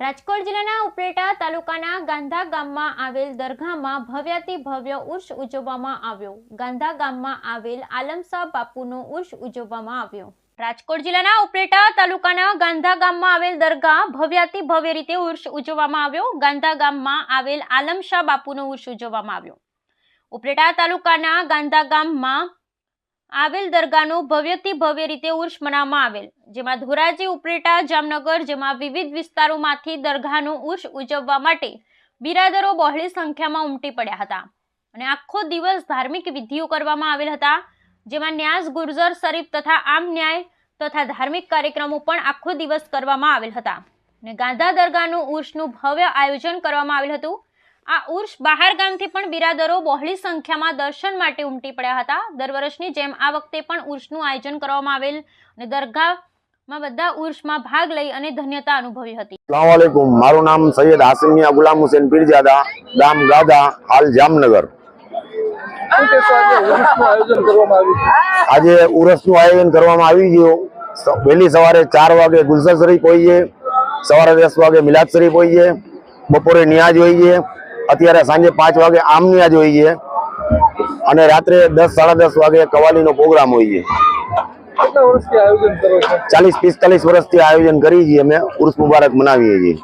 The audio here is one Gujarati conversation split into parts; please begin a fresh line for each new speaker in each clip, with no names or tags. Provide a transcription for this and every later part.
રાજકોટ જિલ્લાના ઉપલેટા તાલુકાના ગાંધા ગામમાં આવેલ દરગાહમાં ભવ્યાતિ ભવ્ય ઉર્ષ ઉજવવામાં આવ્યો. ગાંધા ગામમાં આવેલ આલમશાહ બાપુનો ઉર્ષ ઉજવવામાં આવ્યો. રાજકોટ જિલ્લાના ઉપલેટા તાલુકાના ગાંધા ગામમાં આવેલ દરગાહ ભવ્યાતિ ભવ્ય રીતે ઉર્ષ ઉજવવામાં આવ્યો. ગાંધા ગામમાં આવેલ આલમશાહ બાપુનો ઉર્ષ ઉજવવામાં આવ્યો. ઉપલેટા તાલુકાના ગાંધા ગામમાં આવેલ દરગાહનો ભવ્યથી ભવ્ય રીતે ઉર્ષ મનાવવામાં આવેલ, જેમાં ધોરાજી ઉપરેટા જામનગર જેમાં વિવિધ વિસ્તારોમાંથી દરગાહનું ઉર્ષ ઉજવવા માટે બિરાદરો બહોળી સંખ્યામાં ઉમટી પડ્યા હતા. અને આખો દિવસ ધાર્મિક વિધિઓ કરવામાં આવેલ હતા, જેમાં ન્યાસ, ગુર્જર, શરીફ તથા આમ ન્યાય તથા ધાર્મિક કાર્યક્રમો પણ આખો દિવસ કરવામાં આવેલ હતા. અને ગાંધા દરગાહનું ઉર્ષનું ભવ્ય આયોજન કરવામાં આવેલ હતું આ ઉર્ષ બહાર ગામથી પણ બિરાદરો બહોળી સંખ્યામાં દર્શન માટે ઉમટી પડ્યા હતા. દર વર્ષની જેમ આ વખતે પણ ઉર્ષનું આયોજન કરવામાં આવેલ અને દરગાહમાં બધા ઉર્ષમાં ભાગ લઈ અને ધન્યતા અનુભવી હતી.
અસલામવાલેકુમ મારું નામ સૈયદ હાસિમિયા ગુલામ હુસેન પીરજાદા, ગામ ગાદા, હાલ જામનગર.
આજે ઉર્સનું આયોજન કરવામાં
આવી ગયું. વહેલી સવારે ચાર વાગે ગુલશન શરીફ હોઈએ, સવારે દસ વાગે મિલાદ શરીફ હોઈએ, બપોરે નિયાજ હોઈએ અત્યારે સાંજે પાંચ વાગે આમનિયા જ હોય છે. અને રાત્રે દસ સાડા દસ વાગે કવાલીનો પ્રોગ્રામ
હોય કરો છો?
ચાલીસ પિસ્તાલીસ વર્ષથી આયોજન કરીએ છીએ અમે ઉર્સ મુબારક મનાવીએ છીએ.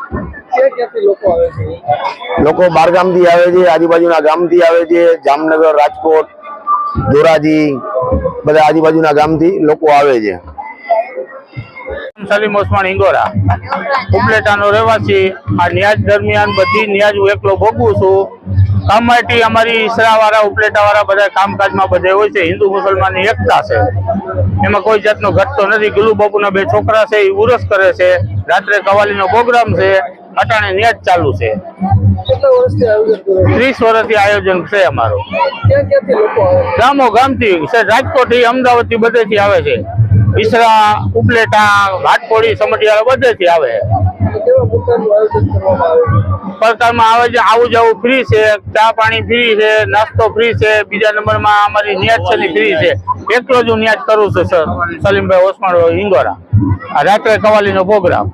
લોકો
બારગામથી આવે છે આજુબાજુના ગામથી આવે છે જામનગર રાજકોટ ધોરાજી બધા આજુબાજુના ગામથી લોકો આવે છે.
સલીમ ઓસમાન ઇંગોરા ઉપલેટાનો રહેવાસી. આ ન્યાજ દરમિયાન બધી ન્યાજ હું એકલો ભોગવું છું. કામ માટે અમારી ઈસરાવાળા ઉપલેટાવાળા બધા કામકાજમાં બધે હોય છે. હિન્દુ મુસલમાનની એકતા છે. એમાં કોઈ જાતનો ઘટતો નથી. ગુલુ બાપુના બે છોકરા છે એ ઉરસ કરે છે. રાત્રે કવાલીનો પ્રોગ્રામ છે. અટાણે ન્યાજ ચાલુ છે. ત્રીસ વર્ષથી આયોજન છે અમારું. ગામો ગામથી. રાજકોટથી અમદાવાદથી બધેથી આવે છે. ઈસરા, ઉપલેટા ઘાટકોડી સમઢિયાળા બધેથી આવે.
કરવામાં આવે છે,
આવે જવું ફ્રી છે, ચા પાણી ફ્રી છે, નાસ્તો ફ્રી છે, બીજા નંબરમાં અમારી નિયાજ છે ફ્રી છે. એટલો જ હું ન્યાજ કરું છું સર સલીમભાઈ ઓસમાણ ઇંગોરા રાત્રે કવાલીનો પ્રોગ્રામ